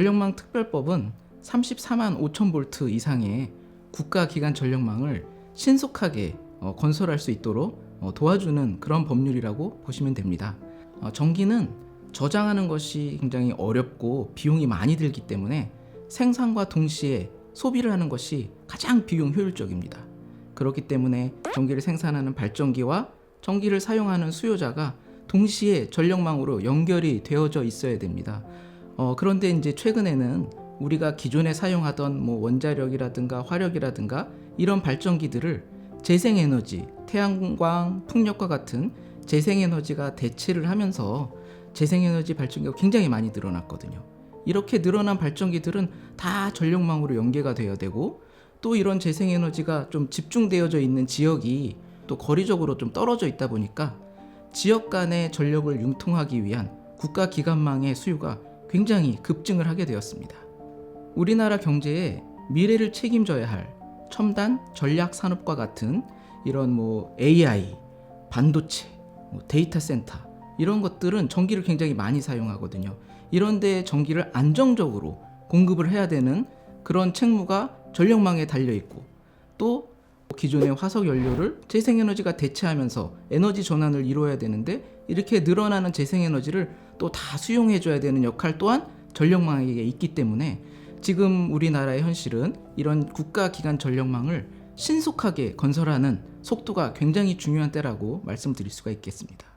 전력망 특별법은 34만 5천 볼트 이상의 국가 기관 전력망을 신속하게 어, 건설할 수 있도록 어, 도와주는 그런 법률이라고 보시면 됩니다. 어, 전기는 저장하는 것이 굉장히 어렵고 비용이 많이 들기 때문에 생산과 동시에 소비를 하는 것이 가장 비용 효율적입니다. 그렇기 때문에 전기를 생산하는 발전기와 전기를 사용하는 수요자가 동시에 전력망으로 연결이 되어져 있어야 됩니다. 어, 그런데 이제 최근에는 우리가 기존에 사용하던 뭐 원자력이라든가 화력이라든가 이런 발전기들을 재생에너지, 태양광, 풍력과 같은 재생에너지가 대체를 하면서 재생에너지 발전기가 굉장히 많이 늘어났거든요. 이렇게 늘어난 발전기들은 다 전력망으로 연계가 되어야 되고 또 이런 재생에너지가 좀 집중되어져 있는 지역이 또 거리적으로 좀 떨어져 있다 보니까 지역 간의 전력을 융통하기 위한 국가 기관망의 수요가 굉장히 급증을 하게 되었습니다. 우리나라 경제에 미래를 책임져야 할 첨단 전략 산업과 같은 이런 뭐 AI, 반도체, 뭐 데이터 센터 이런 것들은 전기를 굉장히 많이 사용하거든요. 이런데 전기를 안정적으로 공급을 해야 되는 그런 책무가 전력망에 달려 있고 또 기존의 화석 연료를 재생에너지가 대체하면서 에너지 전환을 이루어야 되는데 이렇게 늘어나는 재생에너지를 또 다 수용해 줘야 되는 역할 또한 전력망에게 있기 때문에 지금 우리나라의 현실은 이런 국가 기관 전력망을 신속하게 건설하는 속도가 굉장히 중요한 때라고 말씀드릴 수가 있겠습니다.